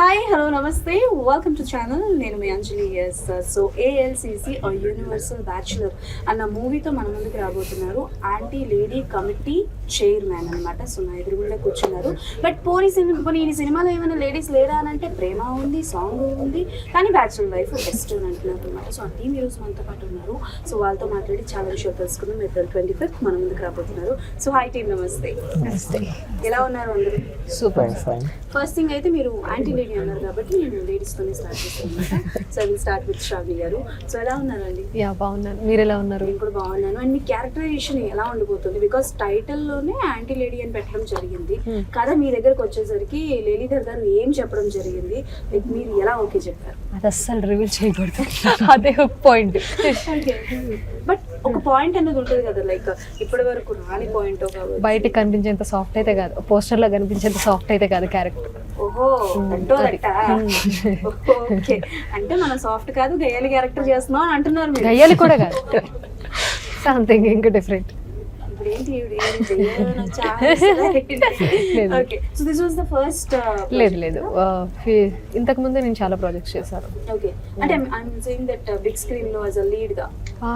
Hi hello నమస్తే. Welcome to channel నేను మీ Anjali yes so ALCC universal bachelor అన్న మూవీతో మన ముందుకు రాబోతున్నారు. ఆంటీ లేడీ కమిటీ చైర్మన్ అన్నమాట. సో నా ఎదురుగుండా కూర్చున్నారు. బట్ పోనీ సినిమా పోనీ ఈ సినిమాలో ఏమైనా లేడీస్ లేరా అని అంటే ప్రేమ ఉంది సాంగ్ ఉంది కానీ బ్యాచులర్ లైఫ్ బెస్ట్ అని అంటున్నారు అనమాట సో ఆ టీమ్ హీరోస్ మనతో పాటు ఉన్నారు. సో వాళ్ళతో మాట్లాడి చాలా విషయాలు తెలుసుకుందాం. ఏప్రిల్ ట్వంటీ ఫిఫ్త్ మన ముందుకు రాబోతున్నారు. సో హాయ్ టీమ్ నమస్తే. ఎలా ఉన్నారు అందరూ? సూపర్ ఫైన్ ఫస్ట్ థింగ్ అయితే మీరు యాంటీ లేడీ అన్నారు కాబట్టి నేను లేడీస్తోనే స్టార్ట్ చేస్తాను so will start with Shravani గారు. సో ఎలా ఉన్నారండి? యా బాగున్నాను. మీరు ఎలా ఉన్నారు? నేను కూడా బాగున్నాను. అండ్ మీ క్యారెక్టరైజేషన్ ఎలా ఉండిపోతుంది? బికాస్ టైటిల్లోనే యాంటీ లేడీ అని పెట్టడం జరిగింది. Hmm. కథ మీ దగ్గరకు వచ్చేసరికి లేలీధర్ గారు ఏం చెప్పడం జరిగింది? లైక్ మీరు ఎలా ఓకే చెప్పారు? అది అస్సలు రివీల్ చేయకూడదు. అదే ఒక పాయింట్ బట్ ఒక పాయింట్ అనేది ఉంటుంది కదా లైక్ ఇప్పటి వరకు రాని పాయింట్ బయటకు కనిపించేంత సాఫ్ట్ అయితే కాదు. పోస్టర్లో కనిపించేంత సాఫ్ట్ అయితే కాదు క్యారెక్టర్ ఓహో అంటో. ఓకే. అంటే మనం సాఫ్ట్ కాదు గయ్యాలి క్యారెక్టర్ చేస్తున్నాం అని అంటున్నారు గయ్యాలి కూడా కాదు. సంథింగ్ ఇంకా డిఫరెంట్ ఇప్పుడు ఏంటి ఈవిడ ఏంటి దెయ్యాలని వచ్చి ఆడేస్తుందా? లేదు. Uh, లేదు ఫి- ఇంతకు ముందే నేను చాలా ప్రాజెక్ట్స్ చేశాను Okay. అంటే ఐఎమ్ సేయింగ్ దట్ బిగ్ స్క్రీన్లో యాజ్ అ లీడ్గా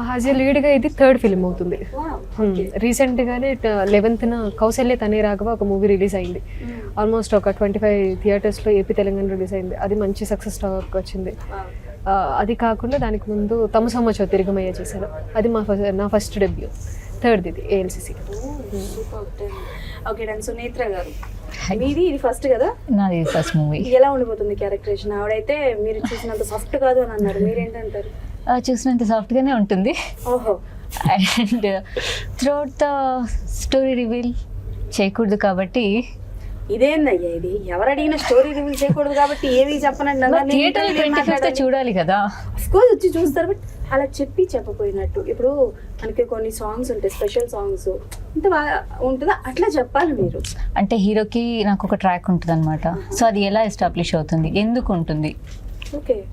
యాజ్ ఎ లీడ్గా ఇది థర్డ్ ఫిలిం అవుతుంది Wow. Hmm. రీసెంట్ గానే లెవెన్త్న కౌశల్య తనే రాఘవ ఒక మూవీ రిలీజ్ అయింది. ఆల్మోస్ట్ ఒక ట్వంటీ ఫైవ్ థియేటర్స్లో ఏపీ తెలంగాణ రిలీజ్ అయింది అది మంచి సక్సెస్ టాక్ వచ్చింది. ఆ, అది కాకుండా దానికి ముందు తమ సంవత్సరం తిరుగుమయ్య చేశాను అది మా ఫస్ట్ నా ఫస్ట్ డెబ్యూ థర్డ్ ఇది ఏఎల్సిసి. ఓకే డన్ సునేత్ర గారు. మీది ఇది ఫస్ట్ కదా? నాది ఫస్ట్ మూవీ ఇది ఎలా ఉండిపోతుంది క్యారెక్టరేషన్? ఆవిడైతే మీరు చూసినంత సాఫ్ట్ కాదు అని అన్నారు. మీరేంటంటారు? చూసినంత సాఫ్ట్గానే ఉంటుంది. ఓహో. And throughout the story reveal చేయకూడదు కాబట్టి. ఇదేందయ్యా ఇది? ఎవరు అడిగిన స్టోరీ రివీల్ చేయకూడదు కాబట్టి ఏవి చెప్పనండి థియేటర్ ట్వంటీ ఫిఫ్త్. చూడాలి కదా. కోర్స్ వచ్చి చూస్తారు బట్ అలా చెప్పి చెప్పపోయినట్టు ఇప్పుడు మనకి కొన్ని సాంగ్స్ ఉంటాయి స్పెషల్ సాంగ్స్ ఇంత బాగా ఉంటుందా? అట్లా చెప్పాలి మీరు. అంటే హీరోకి నాకు ఒక ట్రాక్ ఉంటుంది అనమాట సో అది ఎలా ఎస్టాబ్లిష్ అవుతుంది? ఎందుకు ఉంటుంది? ఓకే.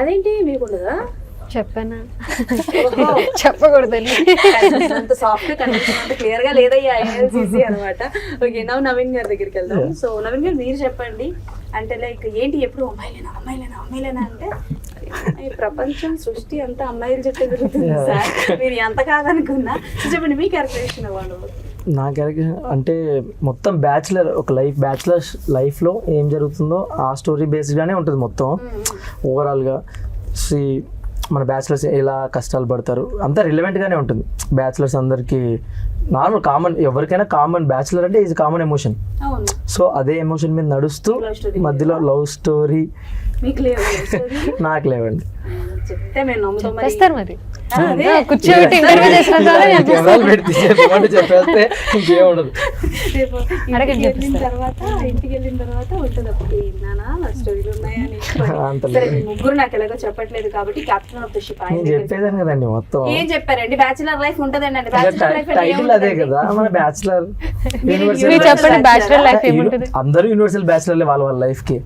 అదేంటి? మీకు ఉండదా? చెప్పానా? ఓహో. చెప్పకూడదని. అంత సాఫ్ట్ కనిపిస్తుంది అంత క్లియర్గా లేదయ్యా ఐఎల్సిసి అనమాట. ఓకే నవ్వు నవీన్ గారి దగ్గరికి వెళ్దాం. సో నవీన్ గారు మీరు చెప్పండి. అంటే లైక్ ఏంటి ఎప్పుడు అమ్మాయిలేనా అమ్మాయిలేనా అమ్మాయిలేనా అంటే ఈ ప్రపంచం సృష్టి అంతా అమ్మాయిల చుట్టూ తిరుగుతుంది సార్. మీరు ఎంత కాదనుకున్నా. చెప్పండి మీ క్యారెక్టరేషన్ అవ్వాలి నా క్యారెక్టర్ అంటే మొత్తం బ్యాచులర్ ఒక లైఫ్ బ్యాచులర్ లైఫ్లో ఏం జరుగుతుందో ఆ స్టోరీ బేస్డ్గానే ఉంటుంది మొత్తం. ఓవరాల్గా శ్రీ మన బ్యాచులర్స్ ఎలా కష్టాలు పడతారు? అంతా రిలవెంట్గానే ఉంటుంది. బ్యాచులర్స్ అందరికీ నార్మల్ కామన్ ఎవరికైనా కామన్ బ్యాచులర్ అంటే ఈజ్ కామన్ ఎమోషన్ అవును. సో అదే ఎమోషన్ మీద నడుస్తూ మధ్యలో లవ్ స్టోరీ నాకు లేవండి. చెప్తే మేము నమ్ముతాం మరి. కూర్చోబెట్టి ఇంటర్వ్యూ చేసిన తర్వాత చెప్పేస్తే ఇంటికి వెళ్ళిన. తర్వాత ఇంటికి వెళ్ళిన తర్వాత ఉంటుంది అప్పుడు నానా స్టోరీలు ఉన్నాయా అని అంత సరే లేదు. మీ ముగ్గురు నాకు ఎలాగో చెప్పట్లేదు కాబట్టి క్యాప్టెన్ ఆఫ్ ద షిప్ నేను చెప్పేదాన్ని కదండి మొత్తం. ఏం చెప్పారండి? బ్యాచులర్ లైఫ్ ఉంటదండి ఇంకా బ్యాచులర్ లైఫ్ టైటిల్ అదే కదా మన బ్యాచులర్ చెప్పండి బ్యాచులర్ లైఫ్ ఏముంటుంది? అందరూ యూనివర్సల్ బ్యాచులర్ వాళ్ళ వాళ్ళ లైఫ్కి.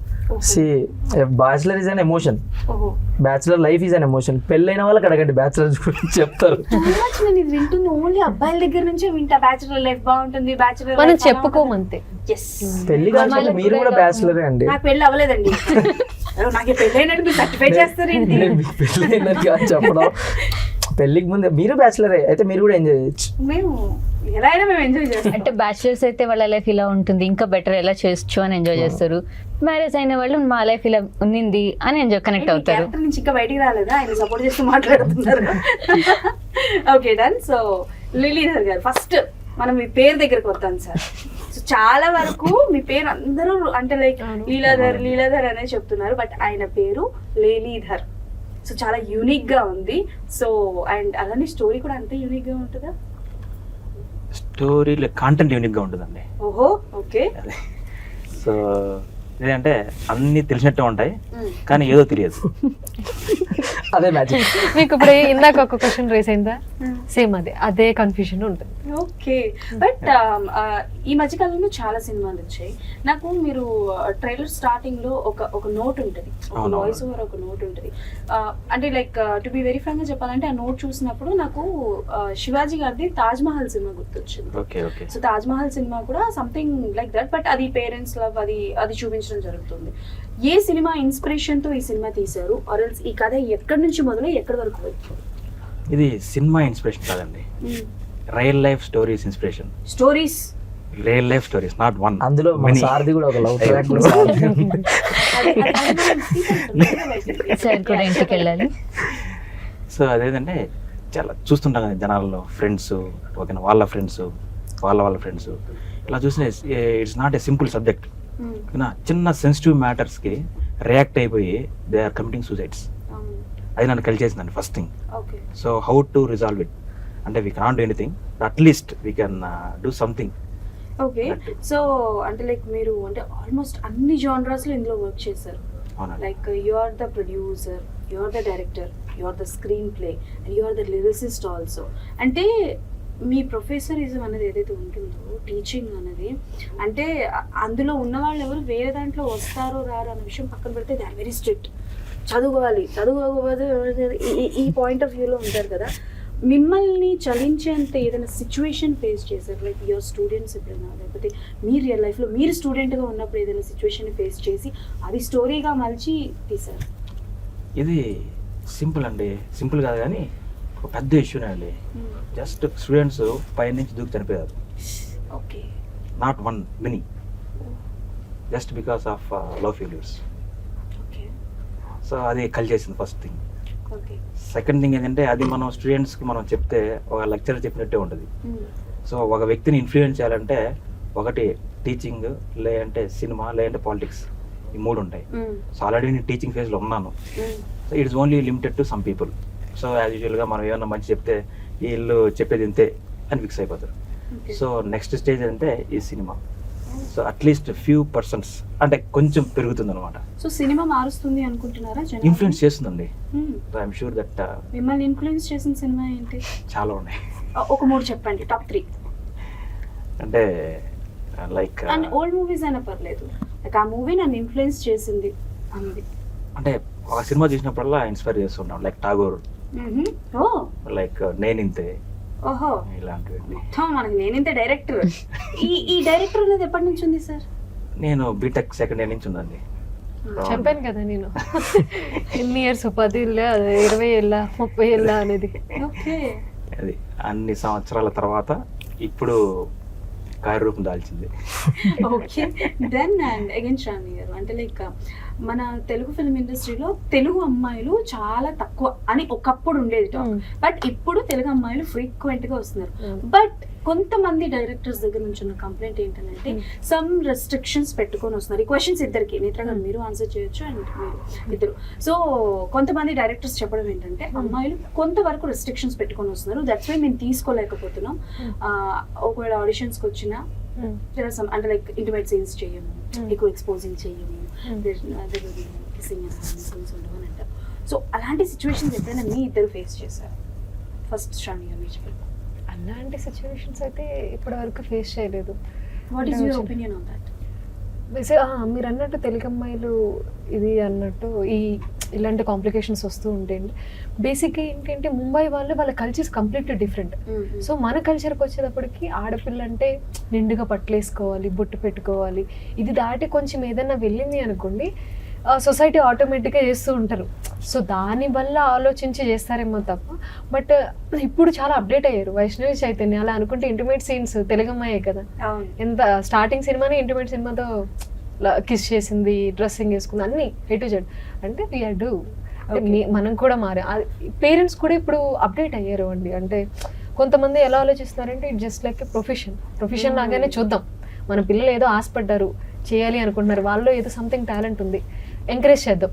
See bachelor is an emotion ఓహో. Bachelor life is an emotion పెళ్ళైన వాళ్ళకి అడగండి బ్యాచులర్ గురించి చెప్తారు. చాలా మచ్ నేను ఇది వింటుంది ఓన్లీ అబ్బాయిల దగ్గర నుంచే వింటా. బ్యాచులర్ లైఫ్ బాగుంటుంది బ్యాచులర్ మనం చెప్పుకోమంతే. ఎస్ పెళ్ళి కాదు మీరు కూడా బ్యాచులరే అండి. నాకు పెళ్ళి అవ్వలేదండి. నాకు ఈ పెళ్ళి అయినట్టు మీరు సర్టిఫై చేస్తారేంటి? నేను మీకు పెళ్ళి అయిందని కాదు చెప్పడం. పెళ్ళికి ముందే మీరు బ్యాచులరే అయితే మీరు కూడా ఎంజాయ్ చేయొచ్చు. మేము ఎలా అయినా మేము ఎంజాయ్ చేస్తాం. అంటే బ్యాచులర్స్ అయితే వాళ్ళ లైఫ్ ఇలా ఉంటుంది. ఇంకా బెటర్ ఎలా చేయొచ్చు అని ఎంజాయ్ చేస్తారు. మ్యారేజ్ అయిన వాళ్ళు మా లైఫ్ ఇలా ఉన్నింది అని ఎంజాయ్ కనెక్ట్ అవుతారు. నుంచి ఇంకా బయటికి రాలేదా? ఆయన సపోర్ట్ చేస్తూ మాట్లాడుతున్నారు. ఓకే డన్ సో లిలీధర్ గారు ఫస్ట్ మనం మీ పేరు దగ్గరకు వద్దాం సార్ సో చాలా వరకు మీ పేరు అందరూ అంటే లైక్ లీలాధర్ లీలాధర్ అనే చెప్తున్నారు బట్ ఆయన పేరు లేలీధర్ సో చాలా యూనిక్గా ఉంది. సో అండ్ అలానే స్టోరీ కూడా అంతే యూనిక్గా ఉంటుందా స్టోరీ కాంటెంట్ యూనిక్గా ఉంటుందండి. ఓహో ఓకే సో ఏంటంటే అన్నీ తెలిసినట్టే ఉంటాయి కానీ ఏదో తెలియదు. అదే మ్యాజిక్ మీకు ఇప్పుడు ఇందాక ఒక క్వశ్చన్ రేస్ అయిందా? సేమ్ అదే అదే కన్ఫ్యూజన్ ఉంటుంది. ఓకే బట్ ఈ మధ్యకాలంలో చాలా సినిమాలు వచ్చాయి. నాకు మీరు ట్రైలర్ స్టార్టింగ్లో ఒక ఒక నోట్ ఉంటుంది. ఒక. వాయిస్ ఓవర్ ఒక నోట్ ఉంటుంది. అంటే లైక్ టు బి వెరీ ఫ్రాంక్గా చెప్పాలంటే ఆ నోట్ చూసినప్పుడు నాకు శివాజీ గారిది తాజ్ మహల్ సినిమా గుర్తొచ్చింది. Okay okay. So Taj Mahal cinema కూడా సంథింగ్ లైక్ దట్ బట్ అది పేరెంట్స్ లవ్ అది అది చూపించడం జరుగుతుంది. ఏ సినిమా ఇన్స్పిరేషన్తో ఈ సినిమా తీశారు? ఆర్ఎల్స్ ఈ కథ ఎక్కడి నుంచి మొదలై ఎక్కడి వరకు ఇది సినిమా ఇన్స్పిరేషన్ కాదండి. Real life stories inspiration stories real life stories not one అందులో మన సారథి కూడా ఒక లవ్ ట్రాక్ సార్ కూడా ఇంటికి వెళ్ళాలి సో అదేంటంటే చాలా చూస్తుంటాం కదా జనాల్లో ఫ్రెండ్స్ ఓకేనా వాళ్ళ ఫ్రెండ్స్ వాళ్ళ వాళ్ళ ఫ్రెండ్స్ ఇలా చూసిన it's not a simple subject చిన్న సెన్సిటివ్ మ్యాటర్స్కి రియాక్ట్ అయిపోయి దే ఆర్ కమిటింగ్ సూసైడ్స్ అది నన్ను కలిచేసిందండి first thing okay so how to resolve it అంటే we can't do anything at least we can do something okay so అంటే like మీరు అంటే almost అన్ని జానరాస్లో ఇందులో వర్క్ చేశారు. Like you are the producer you are the director you are the screenplay and you are the lyricist also అంటే మీ ప్రొఫెసరిజం అనేది ఏదైతే ఉంటుందో టీచింగ్ అనేది అంటే అందులో ఉన్న వాళ్ళు ఎవరు వేరే దాంట్లో వస్తారో రారో అన్న విషయం పక్కన పెడితే దే ఆర్ వెరీ స్ట్రిక్ట్ చదువుకోవాలి. చదువుకోకపోతే ఈ- ఈ- ఈ పాయింట్ ఆఫ్ వ్యూలో ఉంటారు కదా. మిమ్మల్ని చలించేంత ఏదైనా సిచ్యువేషన్ ఫేస్ చేశారు లైక్ యువర్ స్టూడెంట్స్ ఎప్పుడైనా లేకపోతే మీ రియల్ లైఫ్లో మీరు స్టూడెంట్గా ఉన్నప్పుడు ఏదైనా సిచ్యువేషన్ ఫేస్ చేసి అది స్టోరీగా మలిచి తీశారు? ఇది సింపుల్ అండి. సింపుల్ కాదు కానీ ఒక పెద్ద ఇష్యూనే అండి. జస్ట్ స్టూడెంట్స్ పై నుంచి దూకి చనిపోయారు. Okay not one many just because of love failures so అది కలిచేసింది ఫస్ట్ థింగ్ సెకండ్ థింగ్ ఏంటంటే అది మనం స్టూడెంట్స్కి మనం చెప్తే ఒక లెక్చర్ చెప్పినట్టే ఉంటుంది. సో ఒక వ్యక్తిని ఇన్ఫ్లుయెన్స్ చేయాలంటే ఒకటి టీచింగ్ లేదంటే సినిమా లేదంటే పాలిటిక్స్ ఈ మూడు ఉంటాయి. సో ఆల్రెడీ నేను టీచింగ్ ఫేజ్లో ఉన్నాను. So it's only limited to some people so as యూజువల్గా మనం ఏమన్నా మంచి చెప్తే వీళ్ళు చెప్పేది ఇంతే అని ఫిక్స్ అయిపోతారు. సో నెక్స్ట్ స్టేజ్ అంటే ఈ cinema. So at least few persons అంటే కొంచెం పెరుగుతుంది అనమాట సో సినిమా మారుస్తుంది అనుకుంటున్నారా? ఇన్ఫ్లుయెన్స్ చేస్తుందండి. ఐఎమ్ షూర్ దట్ మిమ్మల్ని ఇన్ఫ్లుయెన్స్ చేసిన సినిమా ఏంటి? చాలా ఉన్నాయి. ఒక మూడు చెప్పండి టాప్ త్రీ అంటే లైక్ అండ్ ఓల్డ్ మూవీస్ అయినా పర్లేదు. లైక్ ఆ మూవీ నన్ను ఇన్ఫ్లుయెన్స్ చేసింది అంటే ఒక సినిమా చూసినప్పుడల్లా ఇన్స్పైర్ చేస్తుంటాం లైక్. ఓ లైక్ నేనింతే. ఓహో. ఇలాంటివి మనకి నేనింత డైరెక్టర్. ఈ ఈ డైరెక్టర్ అనేది ఎప్పటి నుంచి ఉంది సార్? నేను బీటెక్ సెకండ్ ఇయర్ నుంచి ఉందండి చెప్పాను కదా నేను. ఎన్ని ఇయర్స్ పది ఇరవై ఏళ్ళ ముప్పై ఏళ్ళ అనేది. ఓకే. అది అన్ని సంవత్సరాల తర్వాత ఇప్పుడు కార్యరూపం దాల్చింది okay then and again Shravani గారు అంటే లైక్ మన తెలుగు ఫిల్మ్ ఇండస్ట్రీలో తెలుగు అమ్మాయిలు చాలా తక్కువ అని ఒకప్పుడు ఉండేది Hmm. బట్ ఇప్పుడు తెలుగు అమ్మాయిలు ఫ్రీక్వెంట్గా వస్తున్నారు Hmm. బట్ కొంతమంది డైరెక్టర్స్ దగ్గర నుంచి ఉన్న కంప్లైంట్ ఏంటంటే Hmm. సమ్ రెస్ట్రిక్షన్స్ పెట్టుకొని వస్తున్నారు ఈ క్వశ్చన్స్ ఇద్దరికి నేత్ర గారు మీరు ఆన్సర్ చేయొచ్చు అండ్ మీరు ఇద్దరు సో కొంతమంది డైరెక్టర్స్ చెప్పడం ఏంటంటే Hmm. అమ్మాయిలు కొంతవరకు రెస్ట్రిక్షన్స్ పెట్టుకొని వస్తున్నారు దట్స్ వై మేము తీసుకోలేకపోతున్నాం Hmm. ఒకవేళ ఆడిషన్స్కి వచ్చినా Hmm. అంటే లైక్ ఇంటిమేట్ సీన్స్ చేయము Hmm. ఎక్కువ ఎక్స్పోజింగ్ చేయము Hmm. సో అలాంటి సిచ్యువేషన్స్ ఎప్పుడైనా మీ ఇద్దరు ఫేస్ చేశారు ఫస్ట్ గారు మీరు చెప్పండి అలాంటి సిచ్యువేషన్స్ అయితే ఇప్పటి వరకు ఫేస్ చేయలేదు. వాట్ ఈస్ అంటే యువర్ వచ్చి- ఒపీనియన్ ఆన్ దట్ బేసి- ఆ, మీరు అన్నట్టు తెలుగు అమ్మాయిలు ఇది అన్నట్టు ఈ ఇలాంటి కాంప్లికేషన్స్ వస్తూ ఉంటాయండి బేసిక్గా ఏంటంటే ముంబై వాళ్ళు వాళ్ళ కల్చర్స్ కంప్లీట్లీ డిఫరెంట్ సో మన కల్చర్కి వచ్చేటప్పటికి ఆడపిల్ల అంటే నిండుగా పట్లేసుకోవాలి బొట్టు పెట్టుకోవాలి. ఇది దాటి కొంచెం ఏదైనా వెళ్ళింది అనుకోండి సొసైటీ ఆటోమేటిక్గా చేస్తూ ఉంటారు. సో దాని వల్ల ఆలోచించి చేస్తారేమో తప్ప బట్ ఇప్పుడు చాలా అప్డేట్ అయ్యారు. వైష్ణవి చైతన్య అలా అనుకుంటే ఇంటిమేట్ సీన్స్ తెలుగమ్మాయే కదా. ఎంత స్టార్టింగ్ సినిమానే ఇంటిమేట్ సినిమాతో కిస్ చేసింది డ్రెస్సింగ్ వేసుకుంది అన్ని ఏ టు జెడ్ అంటే వీఆర్ డూ. మనం కూడా మారే. పేరెంట్స్ కూడా ఇప్పుడు అప్డేట్ అయ్యారు అండి. అంటే కొంతమంది ఎలా ఆలోచిస్తున్నారంటే it just like profession profession. లాగానే చూద్దాం. మన పిల్లలు ఏదో ఆశపడ్డారు చేయాలి అనుకుంటున్నారు. వాళ్ళు ఏదో సంథింగ్ టాలెంట్ ఉంది. ఎంకరేజ్ చేద్దాం.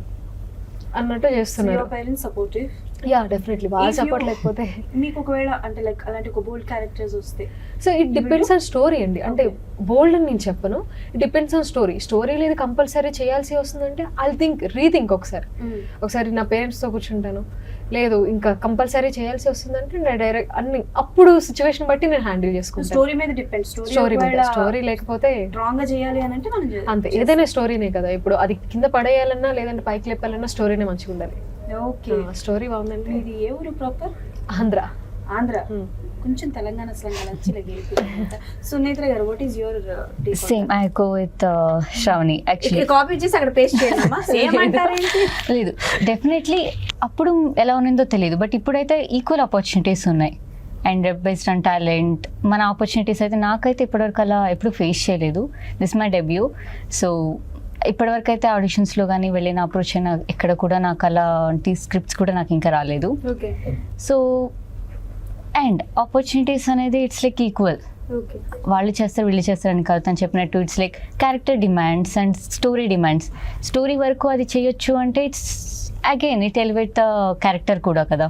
అన్నట్టు చేస్తున్నారు. పేరెంట్స్ సపోర్టివ్ యా డెఫినెట్లీ బాగా సపోర్ట్ లేకపోతే. మీకు ఒకవేళ అంటే లైక్ అలాంటి ఒక బోల్డ్ క్యారెక్టర్స్ వస్తే so it depends on story అండి. అంటే బోల్డ్ అని నేను చెప్పను. It depends on story story లేదు కంపల్సరీ చేయాల్సి వస్తుందంటే ఐ థింక్ రీథింక్ ఒకసారి ఒకసారి నా పేరెంట్స్తో కూర్చుంటాను. లేదు ఇంకా కంపల్సరీ చేయాల్సి వస్తుందంటే నేను డైరెక్ట్ అన్ని అప్పుడు సిచ్యువేషన్ బట్టి నేను హ్యాండిల్ చేసుకుంటాను. స్టోరీ మీద డిపెండ్ స్టోరీ మీద. స్టోరీ లేకపోతే స్ట్రాంగ్గా చేయాలి అని అంటే అంతే. ఏదైనా స్టోరీనే కదా. ఇప్పుడు అది కింద పడేయాలన్నా లేదంటే పైకి లేపాలన్నా స్టోరీనే మంచిగా ఉండాలి. ఓకే. స్టోరీ బాగుందంటే ఇది ఏ ఊరు ప్రాపర్? ఆంధ్ర. ఆంధ్ర. కొంచెం తెలంగాణ సునేత్ర గారు what is your same I go with Shravani actually copy చేసి అక్కడ పేస్ట్ చేయమ్మా సేమ్ లేదు. డెఫినెట్లీ అప్పుడు ఎలా ఉన్నదో తెలియదు బట్ ఇప్పుడైతే ఈక్వల్ ఆపర్చునిటీస్ ఉన్నాయి. అండ్ బేస్డ్ ఆన్ టాలెంట్ మన ఆపర్చునిటీస్ అయితే నాకైతే ఇప్పటివరకు అలా ఎప్పుడు ఫేస్ చేయలేదు. దిస్ మై డెబ్యూ సో ఇప్పటివరకు అయితే ఆడిషన్స్లో కానీ వెళ్ళిన అప్రోచ్ అయినా ఎక్కడ కూడా నాకు అలాంటి స్క్రిప్ట్స్ కూడా నాకు ఇంకా రాలేదు. ఓకే. సో అండ్ ఆపర్చునిటీస్ అనేది ఇట్స్ లైక్ ఈక్వల్ ఓకే. వాళ్ళు చేస్తారు వీళ్ళు చేస్తారని కాదు తను చెప్పినట్టు it's like character demands and story demands story వరకు అది చేయొచ్చు అంటే it's again it elevate the character కూడా కదా.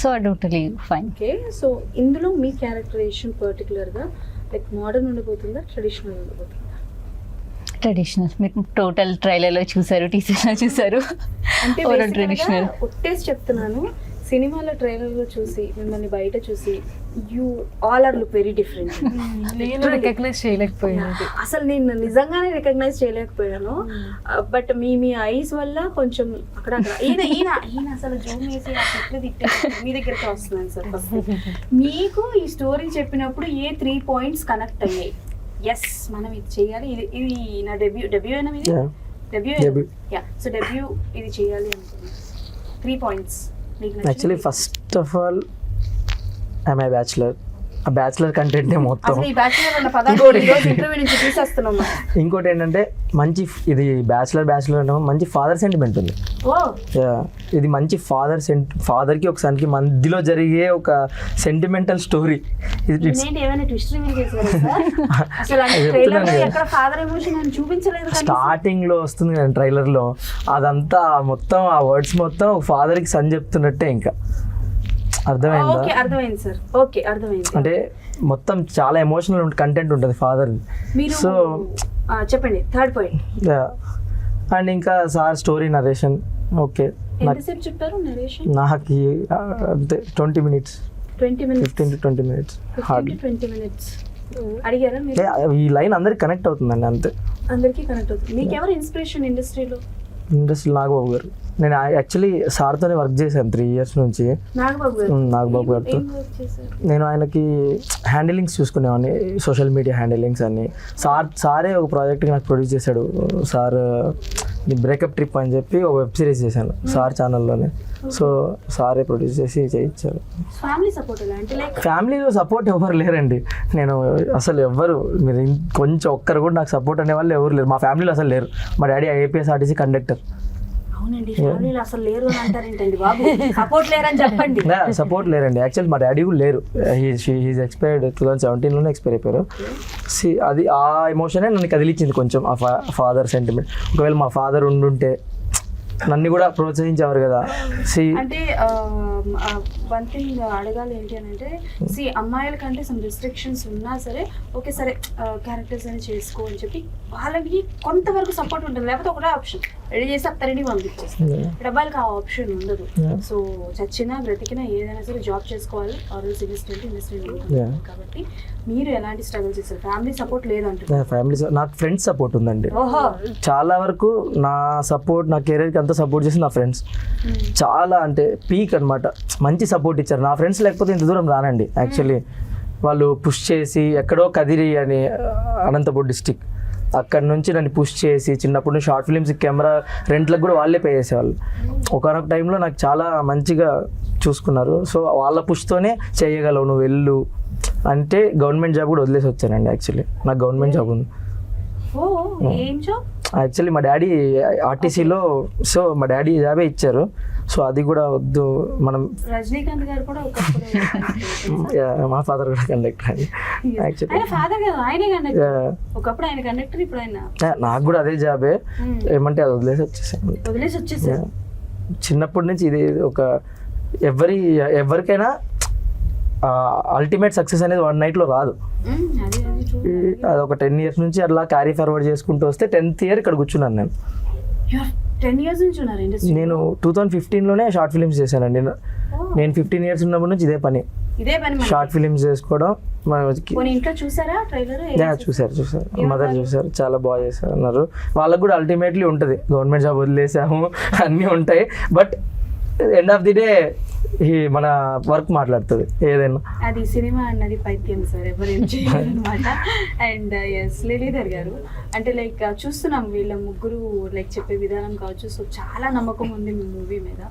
So totally fine okay. So ఇందులో మీ క్యారెక్టరైజేషన్ పర్టికులర్గా లైక్ మోడర్న్ ఉండిపోతుందా ట్రెడిషనల్ ఉండిపోతుందా ట్రెడిషనల్ మీరు టోటల్ ట్రైలర్లో చూసారు టీచర్లో చూసారు. అంటే ట్రెడిషనల్ ఒట్టేసి చెప్తున్నాను సినిమాలో ట్రైలర్లో చూసి మిమ్మల్ని బయట చూసి you all are look very different నేను రికగ్నైజ్ చేయలేకపోయాను. అసలు నేను నిజంగానే రికగ్నైజ్ చేయలేకపోయాను. బట్ మీ మీ ఐస్ వల్ల కొంచెం అక్కడ ఈయన ఈయన ఈయన అసలు జూమ్ ఆ చెట్లు తిట్టే మీ దగ్గరికి వస్తున్నాను సార్ మీకు ఈ స్టోరీ చెప్పినప్పుడు ఏ త్రీ పాయింట్స్ కనెక్ట్ అయ్యాయి? ఎస్ మనం ఇది చేయాలి. ఇది ఇది నా డెబ్యూ డెబ్యూ అయినా ఇది. డెబ్యూ. యా సో డెబ్యూ ఇది చేయాలి అనుకున్నాను three points actually first of all I'm I bachelor uh bachelor కంటెంటే మొత్తం. ఇంకోటి- ఏంటంటే మంచి ఇది బ్యాచులర్ బ్యాచులర్ అంటే మంచి ఫాదర్ సెంటిమెంట్ ఉంది. ఇది మంచి ఫాదర్ సెంట్ ఫాదర్కి ఒక సన్కి మధ్యలో జరిగే ఒక సెంటిమెంటల్ స్టోరీ ఇట్స్ నేనేంటి ఏమైనా ట్విస్ట్ రివీల్ చేశారా సార్? అసలు అంటే అది ట్రైలర్ చెప్తున్నాను కదా. ఎక్కడ ఫాదర్ ఎమోషన్ అని చూపించలేదు కనీసం. స్టార్టింగ్లో వస్తుంది కదా ట్రైలర్లో. అదంతా మొత్తం ఆ వర్డ్స్ మొత్తం ఫాదర్కి సన్ చెప్తున్నట్టే ఇంకా. అర్థమైందా? అర్థమైంది సార్. ఓకే అర్థమైంది. అంటే మొత్తం చాలా ఎమోషనల్ కంటెంట్ ఉంటుంది ఫాదర్ సో చెప్పండి థర్డ్ పాయింట్ అండ్ ఇంకా సార్ స్టోరీ నరేషన్ ఓకే నాకు ఎంతసేపు చెప్పారు నరేషన్? నాకు ఈ- అంతే twenty minutes. Fifteen to twenty minutes. Hard అడిగారా ఈ లైన్ అందరికి కనెక్ట్ అవుతుందండి అంతే. అందరికీ కనెక్ట్ అవుతుంది. మీకు ఎవరు ఇన్స్పిరేషన్ ఇండస్ట్రీలో? ఇండస్ట్రీ నాగబాబు గారు. నేను యాక్చువల్లీ సార్తోనే వర్క్ చేశాను త్రీ ఇయర్స్ నుంచి. నాగబాబు గారితో. నేను ఆయనకి హ్యాండిలింగ్స్ చూసుకునేవాడిని సోషల్ మీడియా హ్యాండిలింగ్స్ అన్ని. సార్ సారే ఒక ప్రాజెక్ట్ నాకు ప్రొడ్యూస్ చేశాడు. సార్ బ్రేకప్ ట్రిప్ అని చెప్పి ఒక వెబ్ సిరీస్ చేశాను సార్ ఛానల్లోనే సో సారే ప్రొడ్యూస్ చేసి చేయించారు. ఫ్యామిలీలో సపోర్ట్ ఎవరు లేరండి. నేను అసలు ఎవ్వరు మీరు కొంచెం ఒక్కరు కూడా నాకు సపోర్ట్ అనే వాళ్ళు ఎవరు లేరు. మా ఫ్యామిలీలో అసలు లేరు. మా డాడీ ఐఏపీఎస్ ఆర్టీసీ కండక్టర్ అవునండి ఫ్యామిలీలో అసలు లేరు అని అంటారేంటండి బాబు? సపోర్ట్ లేరని చెప్పండి. సపోర్ట్ లేరండి. యాక్చువల్ మా డాడీ కూడా లేరు. హీస్ ఎక్స్పైర్డ్ టూ థౌసండ్ సెవెంటీన్లోనే ఎక్స్పైర్ అయిపోయారు. సి అది ఆ ఎమోషనే నన్ను కదిలించింది కొంచెం ఆ ఫాదర్ సెంటిమెంట్ ఒకవేళ మా ఫాదర్ ఉండుంటే నన్ను కూడా ప్రోత్సహించేవారు కదా. సి అంటే వన్ థింగ్ అడగాలి ఏంటి అని అంటే సి అమ్మాయిల కంటే సమ్ రిస్ట్రిక్షన్స్ ఉన్నా సరే ఓకే సరే క్యారెక్టర్స్ అని చేసుకో అని చెప్పి వాళ్ళకి కొంతవరకు సపోర్ట్ ఉంటుంది. లేకపోతే ఒకటే ఆప్షన్ రెడీ చేసి అత్తరిని పంపించేస్తారు. ఇప్పుడు అబ్బాయిలకి ఆ ఆప్షన్ ఉండదు. సో చచ్చినా బ్రతికినా ఏదైనా సరే జాబ్ చేసుకోవాలి. Industry industry Yeah. కాబట్టి మీరు ఎలాంటి స్ట్రగుల్ చేస్తారు ఫ్యామిలీ సపోర్ట్ లేదంటున్నారు. ఫ్యామిలీ నాకు ఫ్రెండ్స్ సపోర్ట్ ఉందండి. చాలా వరకు నా సపోర్ట్ నా కెరీర్కి అంతా సపోర్ట్ చేసి నా ఫ్రెండ్స్ చాలా అంటే పీక్ అన్నమాట. మంచి సపోర్ట్ ఇచ్చారు. నా ఫ్రెండ్స్ లేకపోతే ఇంత దూరం రానండి యాక్చువల్లీ వాళ్ళు పుష్ చేసి ఎక్కడో కదిరి అని అనంతపూర్ డిస్టిక్ అక్కడ నుంచి నన్ను పుష్ చేసి చిన్నప్పుడు నుంచి షార్ట్ ఫిల్మ్స్ కెమెరా రెంట్లకు కూడా వాళ్ళే పే చేసేవాళ్ళు. ఒకనొక టైంలో నాకు చాలా మంచిగా చూసుకున్నారు. సో వాళ్ళ పుష్తోనే చేయగలవు నువ్వు వెళ్ళు. అంటే గవర్నమెంట్ జాబ్ కూడా వదిలేసి వచ్చానండి యాక్చువల్లీ నాకు గవర్నమెంట్ జాబ్ ఉంది. యాక్చువల్లీ మా డాడీ ఆర్టీసీలో సో మా డాడీ జాబే ఇచ్చారు. సో అది కూడా వద్దు. మనం రజనీకాంత్ గారు కూడా మా ఫాదర్ కూడా కండక్టర్ ఆయన నాకు కూడా అదే జాబే Hmm. ఏమంటే అది వదిలేసి వచ్చేసాను. వదిలేసి వచ్చేసారు. చిన్నప్పటి నుంచి ఇది ఒక ఎవరి ఎవరికైనా అల్టిమేట్ సక్సెస్ అనేది వన్ నైట్లో రాదు. మ్మ్, అది ఒక టెన్ ఇయర్స్ నుంచి అట్లా క్యారీ ఫార్వర్డ్ చేసుకుంటూ వస్తే టెన్త్ ఇయర్ ఇక్కడ కూర్చున్నాను నేను. 10 years నుంచి ఉన్నారు ఇండస్ట్రీ నేను టూ థౌజండ్ ఫిఫ్టీన్లోనే షార్ట్ ఫిలిమ్స్ చేశానండి. నేను ఫిఫ్టీన్ ఇయర్స్ ఉన్నప్పటి నుంచి ఇదే పని. ఇదే పని. షార్ట్ ఫిలిమ్స్ చేసుకోవడం మన ఇంట్లో చూసారా ట్రైలర్? చూసారు చూసారు. మదర్ చూసారు. చాలా బాగా చేశారు అన్నారు. వాళ్ళకు కూడా అల్టిమేట్లీ ఉంటుంది. Government job వదిలేసాము. అన్నీ ఉంటాయి. But end of the day ఈ మన వర్క్ మాట్లాడుతుంది ఏదైనా. అది సినిమా అన్నది పైత్యం సార్ ఎవరేం చేయలేదన్నమాట అండ్ ఎస్ లీలీధర్ గారు. అంటే లైక్ చూస్తున్నాం వీళ్ళ ముగ్గురు లైక్ చెప్పే విధానం కావచ్చు. సో చాలా నమ్మకం ఉంది మీ మూవీ మీద.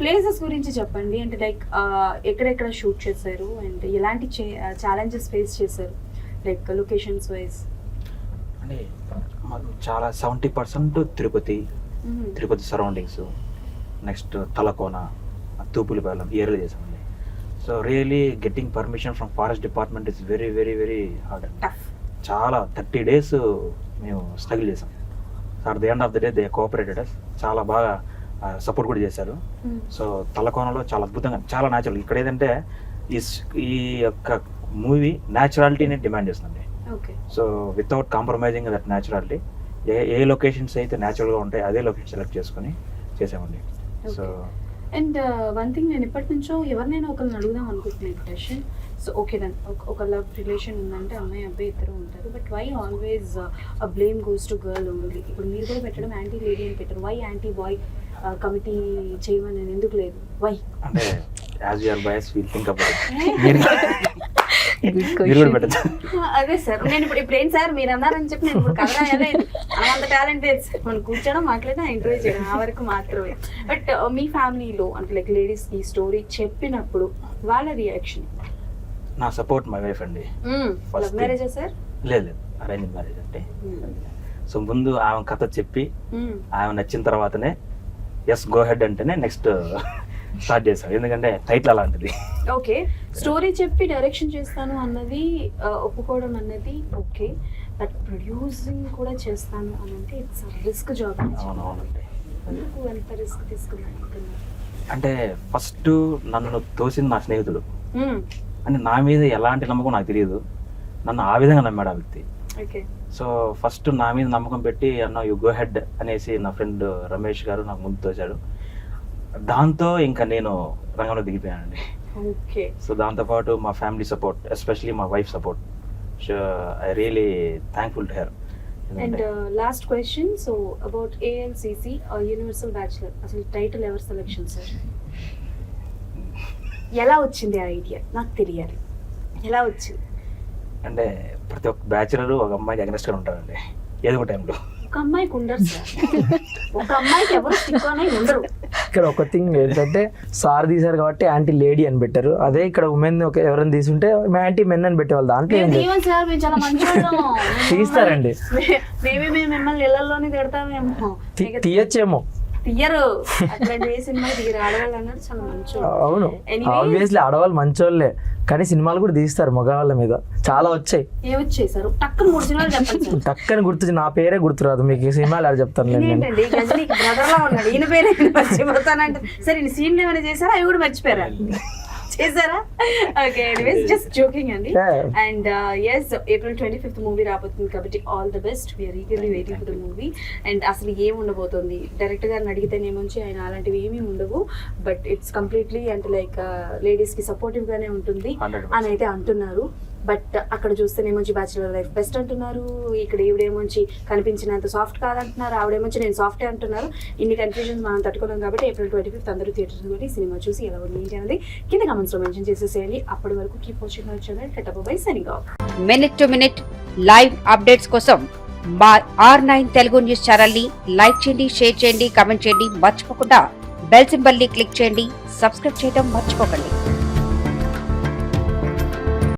ప్లేసెస్ గురించి చెప్పండి. అంటే లైక్ ఎక్కడెక్కడ షూట్ చేశారు? అండ్ ఎలాంటి ఛాలెంజెస్ ఫేస్ చేశారు? లైక్ లొకేషన్స్ వైజ్ అంటే మాకు చాలా seventy percent Tirupati Tirupati surroundings next Talakona Tupulapalem area చేసామండి so really getting permission from forest department is very very very hard చాలా థర్టీ డేస్ మేము స్ట్రగుల్ చేసాం sir the end of the day they cooperated చాలా బాగా support కూడా చేశారు. So తలకోనలో చాలా అద్భుతంగా చాలా న్యాచురల్ ఇక్కడ ఏదంటే ఈ ఈ యొక్క మూవీ న్యాచురాలిటీని డిమాండ్ చేస్తుంది. Okay so without compromising that naturality A A locations అయితే న్యాచురల్గా ఉంటాయి అదే లొకేషన్ సెలెక్ట్ చేసుకొని చేసామండి సో అండ్ వన్ థింగ్ నేను ఇప్పటి నుంచో ఎవరినైనా ఒకరిని అడుగుదాం అనుకుంటున్నాను క్వశ్చన్ సో ఓకే దన్ ఒక లవ్ రిలేషన్ ఉందంటే అమ్మాయి అబ్బాయి ఇద్దరు ఉంటారు. But why always blame goes to girl only ఇప్పుడు మీరు కూడా పెట్టడం యాంటీ లేడీ అని పెట్టారు. వై యాంటీ బాయ్ కమిటీ చేయమని ఎందుకు లేదు? వై అంటే as you are boys will think about మీరు మీరు కూడా పెట్టచ్చు అదే సార్ నేను ఇప్పుడు ఇప్పుడు ఏంటి సార్ మీరు అన్నారని చెప్పి నేను ఇప్పుడు కథ అంత టాలెంట్ మనం కూర్చోడం మాట్లాడడం ఇంటర్వ్యూ చేయడం ఆ వరకు మాత్రమే. బట్ మీ ఫ్యామిలీలో అంటే లైక్ లేడీస్ ఈ స్టోరీ చెప్పినప్పుడు వాళ్ళ రియాక్షన్? నా సపోర్ట్ మై వైఫ్ అండి. లవ్. మ్యారేజా సార్? లేదు లేదు. అరేంజ్ మ్యారేజ్ అంటే. సో ముందు ఆమె కథ చెప్పి ఆమె నచ్చిన తర్వాతనే ఎస్ గో హెడ్ అంటేనే నెక్స్ట్ స్టార్ట్ చేశాం ఎందుకంటే టైటిల్ అలాంటిది. ఓకే. స్టోరీ చెప్పి డైరెక్షన్ చేస్తాను అన్నది ఒప్పుకోవడం అన్నది ఓకే. బట్ ప్రొడ్యూసింగ్ కూడా చేస్తాను అని అంటే ఇట్స్ రిస్క్ జాబ్ ఎందుకు ఎంత రిస్క్ తీసుకున్నాను అంటే ఫస్ట్ నన్ను తోసింది నా స్నేహితుడు అంటే నా మీద ఎలాంటి నమ్మకం నాకు తెలియదు. నన్ను ఆ విధంగా నమ్మాడు ఆ వ్యక్తి. ఓకే. సో ఫస్ట్ నా మీద నమ్మకం పెట్టి అన్న యు గో హెడ్ అనేసి నా ఫ్రెండ్ రమేష్ గారు నాకు ముందు తోచాడు దాంతో ఇంకా నేను రంగంలో దిగిపోయానండి. ఓకే. సో దాంతోపాటు మా ఫ్యామిలీ సపోర్ట్ ఎస్పెషలీ మా wife support. So I really thankful to her. And last question so about ALCC universal bachelor అసలు టైటిల్ ఎవరు సెలెక్షన్ సార్ ఎలా వచ్చింది ఆ ఐడియా నాకు తెలియాలి. ఎలా వచ్చింది? అంటే ప్రతి ఒక్క బ్యాచులర్ ఒక అమ్మాయికి అగ్నెస్ట్గా ఉంటారండి. ఏదో ఒక టైంలో ఒక అమ్మాయికి ఉండరు సార్. ఒక అమ్మాయికి ఎవరు స్టిక్ ఉండరు. ఇక్కడ ఒక థింగ్ ఏంటంటే సార్ తీశారు కాబట్టి యాంటీ లేడీ అని పెట్టారు. అదే ఇక్కడ ఉమెన్ ఒక ఎవరైనా తీసుంటే యాంటీ మెన్ అని పెట్టేవాళ్ళు. దాంట్లో ఏం మేము లేదు. తీయం సార్ మేము చాలా మంచివాళ్ళము తీస్తారండి. మేమే మేము మిమ్మల్ని ఇళ్ళలోనే తిడతామేమో. తీ- తీయచ్చేమో. తీయరు. అవును. ఆబ్వియస్లీ ఆడవాళ్ళు మంచోళ్ళే కానీ సినిమాలు కూడా తీస్తారు మగవాళ్ళ మీద. చాలా వచ్చాయి. టక్కున గుర్తు నా పేరే గుర్తురాదు. మీకు ఈ సినిమాలు ఎలా చెప్తాను నేను సరే సీన్లు ఏమైనా చేశారా? అవి కూడా మర్చిపోయారా? చేశారా? ఓకే ఎనీవేస్ జస్ట్ జోకింగ్ అండి. And yes April twenty fifth movie రాబోతుంది కాబట్టి all the best we are eagerly waiting for the movie and అసలు ఏం ఉండబోతుంది? డైరెక్టర్ గారిని అడిగితేనేమోంచి ఆయన అలాంటివి ఏమీ ఉండవు. బట్ ఇట్స్ కంప్లీట్లీ అంటే లైక్ లేడీస్కి సపోర్టివ్ గానే ఉంటుంది. 100%. అని అయితే అంటున్నారు. బట్ అక్కడ చూస్తేనేమోంచి బ్యాచులర్ లైఫ్ బెస్ట్ అంటున్నారు. ఇక్కడ ఈవిడేమోంచి కనిపించినంత సాఫ్ట్ కాదంటున్నారు. ఆవిడేమోంచి నేను సాఫ్టే అంటున్నారు. ఇన్ని కన్ఫ్యూజన్స్ మనం తట్టుకోలేం కాబట్టి ఏప్రిల్ ట్వంటీ ఫిఫ్త్ అందరూ థియేటర్స్ కూడా సినిమా చూసి ఎలా ఉంది ఏంటి అనేది కింద కమెంట్స్లో మెన్షన్ చేసేసేయండి. అప్పటి వరకు keep watching channel టెటప్ by signing off minute to minute live updates కోసం మా ఆర్ నైన్ తెలుగు న్యూస్ ఛానల్ని లైక్ చేయండి షేర్ చేయండి కామెంట్ చేయండి. మర్చిపోకుండా బెల్ సింబల్ని క్లిక్ చేయండి. సబ్స్క్రైబ్ చేయడం మర్చిపోకండి.